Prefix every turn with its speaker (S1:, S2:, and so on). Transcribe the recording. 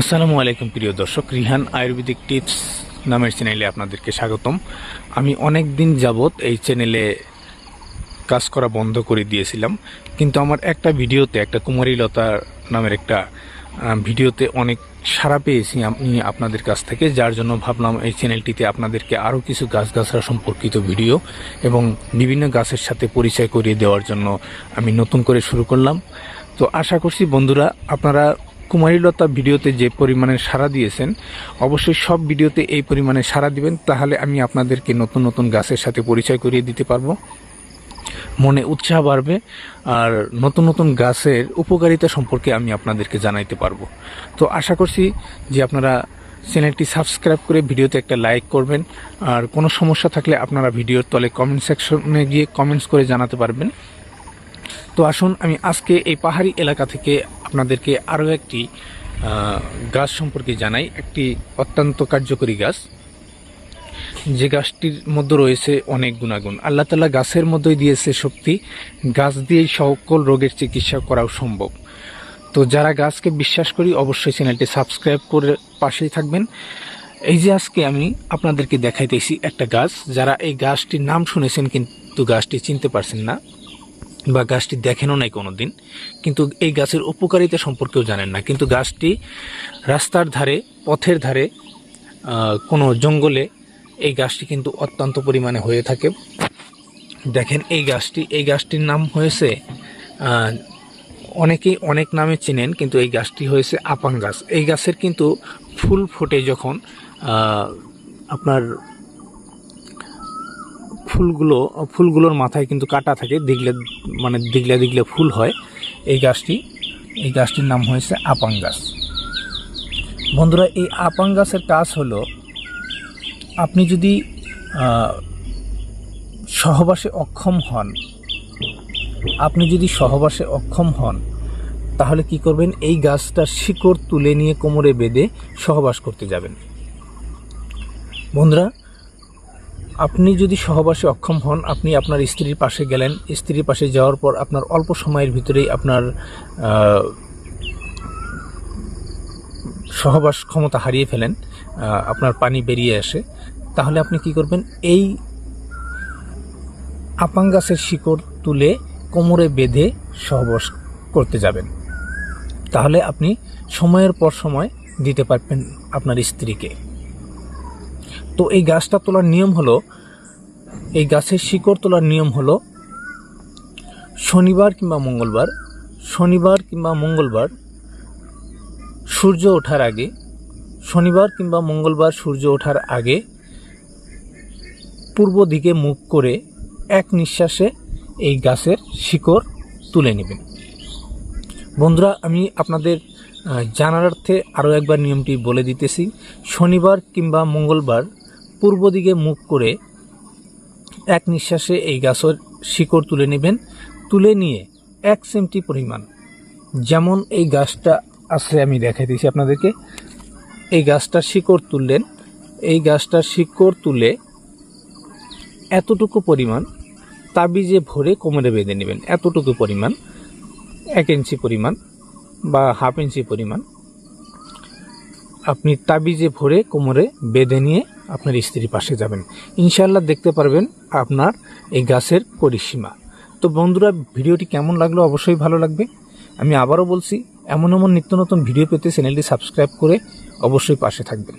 S1: আসসালামু আলাইকুম প্রিয় দর্শক, রিহান আয়ুর্বেদিক টিপস নামের চ্যানেলে আপনাদেরকে স্বাগতম। আমি অনেক দিন যাবৎ এই চ্যানেলে কাজ করা বন্ধ করে দিয়েছিলাম, কিন্তু আমার একটা ভিডিওতে, একটা কুমারীলতা নামের একটা ভিডিওতে অনেক সাড়া পেয়েছি আমি আপনাদের কাছ থেকে, যার জন্য ভাবলাম এই চ্যানেলটিতে আপনাদেরকে আরও কিছু গাছগাছরা সম্পর্কিত ভিডিও এবং বিভিন্ন গাছের সাথে পরিচয় করিয়ে দেওয়ার জন্য আমি নতুন করে শুরু করলাম। তো আশা করছি বন্ধুরা, আপনারা কুমারীলতা ভিডিওতে যে পরিমাণে সাড়া দিয়েছেন, অবশ্যই সব ভিডিওতে এই পরিমাণে সাড়া দিবেন, তাহলে আমি আপনাদেরকে নতুন নতুন গাছের সাথে পরিচয় করিয়ে দিতে পারব। মনে উৎসাহ বাড়বে, আর নতুন নতুন গাছের উপকারিতা সম্পর্কে আমি আপনাদেরকে জানাইতে পারব। তো আশা করছি যে আপনারা চ্যানেলটি সাবস্ক্রাইব করে ভিডিওতে একটা লাইক করবেন, আর কোনো সমস্যা থাকলে আপনারা ভিডিওর তলে কমেন্ট সেকশনে গিয়ে কমেন্টস করে জানাতে পারবেন। তো আসুন, আমি আজকে এই পাহাড়ি এলাকা থেকে আপনাদেরকে আরও একটি গাছ সম্পর্কে জানাই। একটি অত্যন্ত কার্যকরী গাছ। যে গাছটির মধ্যে রয়েছে অনেক গুণাগুণ। আল্লাহ তালা গাছের মধ্যেই দিয়েছে শক্তি। গাছ দিয়েই সকল রোগের চিকিৎসা করাও সম্ভব। তো যারা গাছকে বিশ্বাস করি, অবশ্যই চ্যানেলটি সাবস্ক্রাইব করে পাশেই থাকবেন। এই যে আজকে আমি আপনাদেরকে দেখাইতেছি একটা গাছ। যারা এই গাছটির নাম শুনেছেন কিন্তু গাছটি চিনতে পারছেন না বা গাছটি দেখেনও নাই কোনো দিন কিন্তু এই গাছের উপকারিতা সম্পর্কেও জানেন না। কিন্তু গাছটি রাস্তার ধারে, পথের ধারে কোনো জঙ্গলে এই গাছটি কিন্তু অত্যন্ত পরিমাণে হয়ে থাকে। দেখেন, এই গাছটি, এই গাছটির নাম হয়েছে অনেকেই অনেক নামে চেনেন, কিন্তু এই গাছটি হয়েছে আপাং গাছ। এই গাছের কিন্তু ফুল ফোটে যখন আপনার ফুলগুলো, ফুলগুলোর মাথায় কিন্তু কাটা থাকে দিগলে মানে দিগলে দিগলে ফুল হয়। এই গাছটি, এই গাছটির নাম হয়েছে আপাং গাছ বন্ধুরা, এই আপাং গাছের কাজ হলো, আপনি যদি সহবাসে অক্ষম হন, আপনি যদি সহবাসে অক্ষম হন, তাহলে কি করবেন? এই গাছটার শিকড় তুলে নিয়ে কোমরে বেঁধে সহবাস করতে যাবেন। বন্ধুরা আপনি যদি সহবাসে অক্ষম হন, আপনি আপনার স্ত্রীর পাশে গেলেন। স্ত্রীর পাশে যাওয়ার পর আপনার অল্প সময়ের ভিতরেই আপনার সহবাস ক্ষমতা হারিয়ে ফেলেন আপনার পানি বেরিয়ে আসে। তাহলে আপনি কি করবেন? এই আপাং গাছের শিকড় তুলে কোমরে বেঁধে সহবাস করতে যাবেন। তাহলে আপনি সময়ের পর সময় দিতে পারবেন আপনার স্ত্রীকে। তো এই গাছটা তোলার নিয়ম হলো, এই গাছের শিকড় তোলার নিয়ম হলো, শনিবার কিংবা মঙ্গলবার, শনিবার কিংবা মঙ্গলবার সূর্য ওঠার আগে, শনিবার কিংবা মঙ্গলবার সূর্য ওঠার আগে পূর্ব দিকে মুখ করে এক নিঃশ্বাসে এই গাছের শিকড় তুলে নেবেন। বন্ধুরা, আমি আপনাদের জানার অর্থে আরও একবার নিয়মটি বলে দিতেছি। শনিবার কিংবা মঙ্গলবার পূর্ব দিকে মুখ করে এক নিঃশ্বাসে এই গাছের শিকড় তুলে নেবেন, তুলে নিয়ে এক সেমটি পরিমাণ। যেমন এই গাছটা আছে আমি দেখাই দিয়েছি আপনাদেরকে। এই গাছটার শিকড় তুললেন। এই গাছটার শিকড় তুলে এতটুকু পরিমাণ তাবিজে ভরে কোমরে বেঁধে নেবেন। এতটুকু পরিমাণ, এক ইঞ্চি পরিমাণ বা হাফ ইঞ্চি পরিমাণ। আপনি তাবিজে ভরে কোমরে বেঁধে নিয়ে আপনার স্ত্রীর পাশে যাবেন। ইনশাল্লাহ দেখতে পারবেন আপনার এই গাছের পরিসীমা। তো বন্ধুরা, ভিডিওটি কেমন লাগল অবশ্যই ভালো লাগবে। আমি আবারও বলছি, এমন এমন নিত্য নতুন ভিডিও পেতে চ্যানেলটি সাবস্ক্রাইব করে অবশ্যই পাশে থাকবেন।